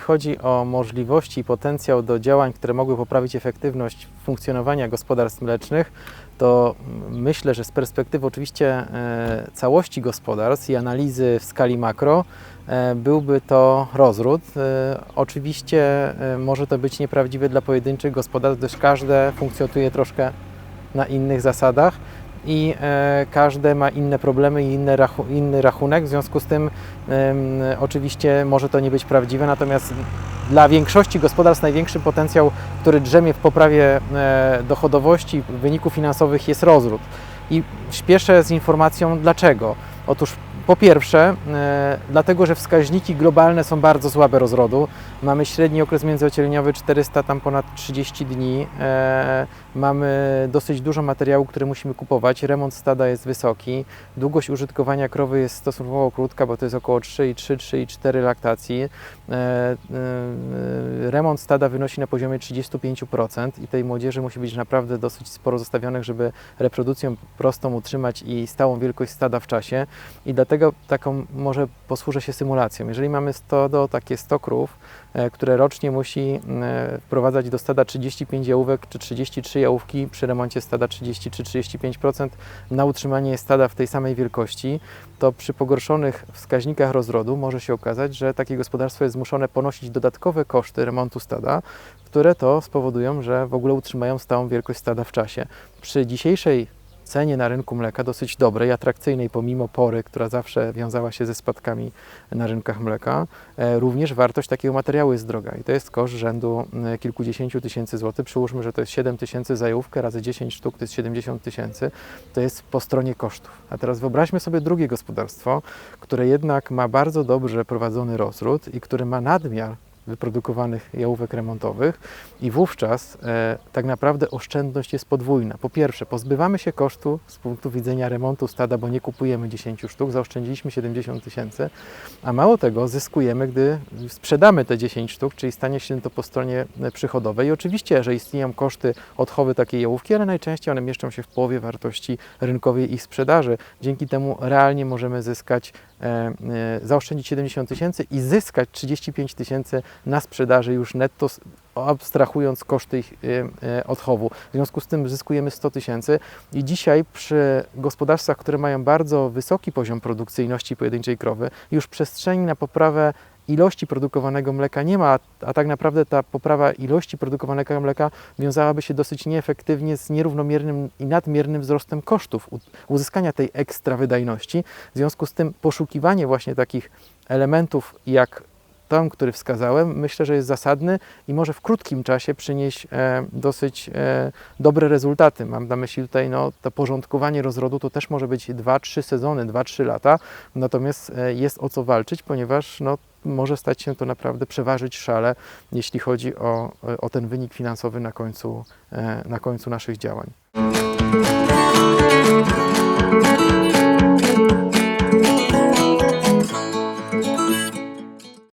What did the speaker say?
chodzi o możliwości i potencjał do działań, które mogły poprawić efektywność funkcjonowania gospodarstw mlecznych, to myślę, że z perspektywy oczywiście e, całości gospodarstw i analizy w skali makro e, byłby to rozród. E, Oczywiście może to być nieprawdziwe dla pojedynczych gospodarstw, gdyż każde funkcjonuje troszkę na innych zasadach i e, każde ma inne problemy i inny, rachu, inny rachunek. W związku z tym em, oczywiście może to nie być prawdziwe, natomiast dla większości gospodarstw największy potencjał, który drzemie w poprawie e, dochodowości wyników finansowych jest rozród. I śpieszę z informacją dlaczego. Otóż po pierwsze, e, dlatego, że wskaźniki globalne są bardzo słabe rozrodu. Mamy średni okres międzyocielniowy 400, tam ponad 30 dni. E, mamy dosyć dużo materiału, który musimy kupować. Remont stada jest wysoki. Długość użytkowania krowy jest stosunkowo krótka, bo to jest około 3,3, 3,4 laktacji. E, remont stada wynosi na poziomie 35% i tej młodzieży musi być naprawdę dosyć sporo zostawionych, żeby reprodukcję prostą utrzymać i stałą wielkość stada w czasie. I dlatego taką może posłużę się symulacją. Jeżeli mamy 100 do takie 100 krów, e, które rocznie musi e, wprowadzać do stada 35 jałówek czy 33 jałówki, przy remoncie stada 30 czy 35% na utrzymanie stada w tej samej wielkości, to przy pogorszonych wskaźnikach rozrodu może się okazać, że takie gospodarstwo jest zmuszone ponosić dodatkowe koszty remontu stada, które to spowodują, że w ogóle utrzymają stałą wielkość stada w czasie. Przy dzisiejszej cenie na rynku mleka dosyć dobrej, atrakcyjnej pomimo pory, która zawsze wiązała się ze spadkami na rynkach mleka, e, również wartość takiego materiału jest droga i to jest koszt rzędu e, kilkudziesięciu tysięcy złotych. Przyłóżmy, że to jest 7 tysięcy za jałówkę razy 10 sztuk to jest 70 tysięcy. To jest po stronie kosztów. A teraz wyobraźmy sobie drugie gospodarstwo, które jednak ma bardzo dobrze prowadzony rozród i które ma nadmiar wyprodukowanych jałówek remontowych i wówczas e, tak naprawdę oszczędność jest podwójna. Po pierwsze, pozbywamy się kosztu z punktu widzenia remontu stada, bo nie kupujemy 10 sztuk, zaoszczędziliśmy 70 tysięcy, a mało tego zyskujemy, gdy sprzedamy te 10 sztuk, czyli stanie się to po stronie e, przychodowej. I oczywiście, że istnieją koszty odchowy takiej jałówki, ale najczęściej one mieszczą się w połowie wartości rynkowej ich sprzedaży. Dzięki temu realnie możemy zyskać zaoszczędzić 70 tysięcy i zyskać 35 tysięcy na sprzedaży już netto, abstrahując koszty ich e, e, odchowu. W związku z tym zyskujemy 100 tysięcy i dzisiaj przy gospodarstwach, które mają bardzo wysoki poziom produkcyjności pojedynczej krowy, już przestrzeni na poprawę ilości produkowanego mleka nie ma, a tak naprawdę ta poprawa ilości produkowanego mleka wiązałaby się dosyć nieefektywnie z nierównomiernym i nadmiernym wzrostem kosztów uzyskania tej ekstra wydajności. W związku z tym poszukiwanie właśnie takich elementów jak ten, który wskazałem, myślę, że jest zasadny i może w krótkim czasie przynieść e, dosyć e, dobre rezultaty. Mam na myśli tutaj no, to porządkowanie rozrodu, to też może być 2-3 sezony, 2-3 lata, natomiast e, jest o co walczyć, ponieważ no, może stać się to naprawdę przeważyć szale, jeśli chodzi o, o ten wynik finansowy na końcu, na końcu naszych działań.